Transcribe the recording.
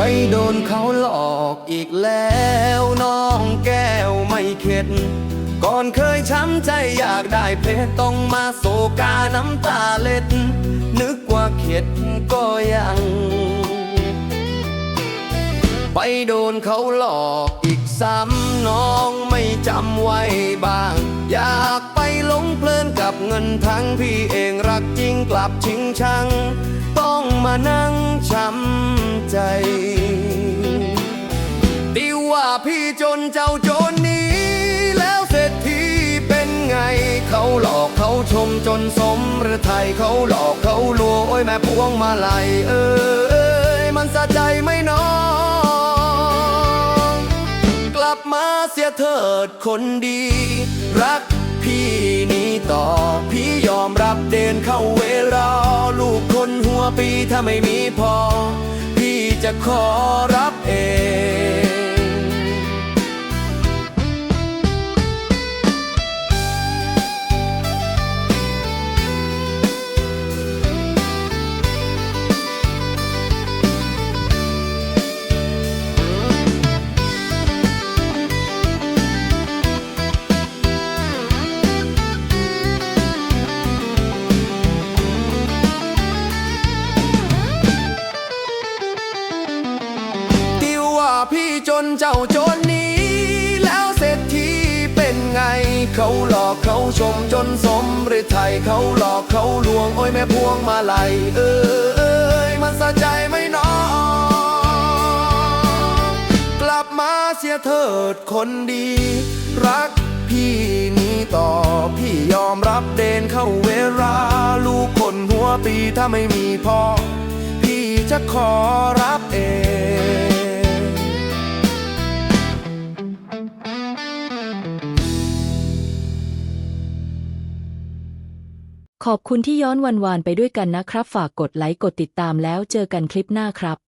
ไปโดนเขาหลอกอีกแล้วน้องแก้วไม่เข็ด ก่อนเคยช้ำใจอยากได้เพชรต้องมาโศกาน้ำตาเล็ด นึกว่าเข็ดก็ยัง ไปโดนเขาหลอกอีกซ้ำน้องไม่จำไว้บ้าง อยากไปหลงเพลินกับเงินทั้งพี่เองรักจริงกลับชิงชัง ต้องมานั่งช้ำ ใจ ติว่าพี่จนเจ้าจรนี้ แล้วเศรษฐีเป็นไง เขาหลอกเขาชมจนสมหรือไทยเขาหลอกเขาลวงโอ้ยแม่พวงมาลัยเอ้ยมันสะใจไม่น้องกลับมาเสียเถิดคนดี รักพี่นี้ต่อ พี่ยอมรับเดินเข้าเวลาลูกคนหัวปีถ้าไม่มีพอ จะขอ พี่จนเจ้าจรนี้ แล้วเศรษฐีเป็นไง เขาหลอกเขาชมจนสมหรือไทยเขาหลอกเขาลวงโอ้ยแม่พวงมาลัยเอ้ยมันสะใจไหม่น้องกลับมาเสียเถิดคนดี รักพี่นี้ต่อพี่ยอมรับเดนเข้าเวลา ลูกคนหัวปีถ้าไม่มีพ่อ พี่จะขอรับ ขอบคุณที่ย้อนวันวานไปด้วยกันนะครับ ฝากกดไลค์กดติดตามแล้วเจอกันคลิปหน้าครับ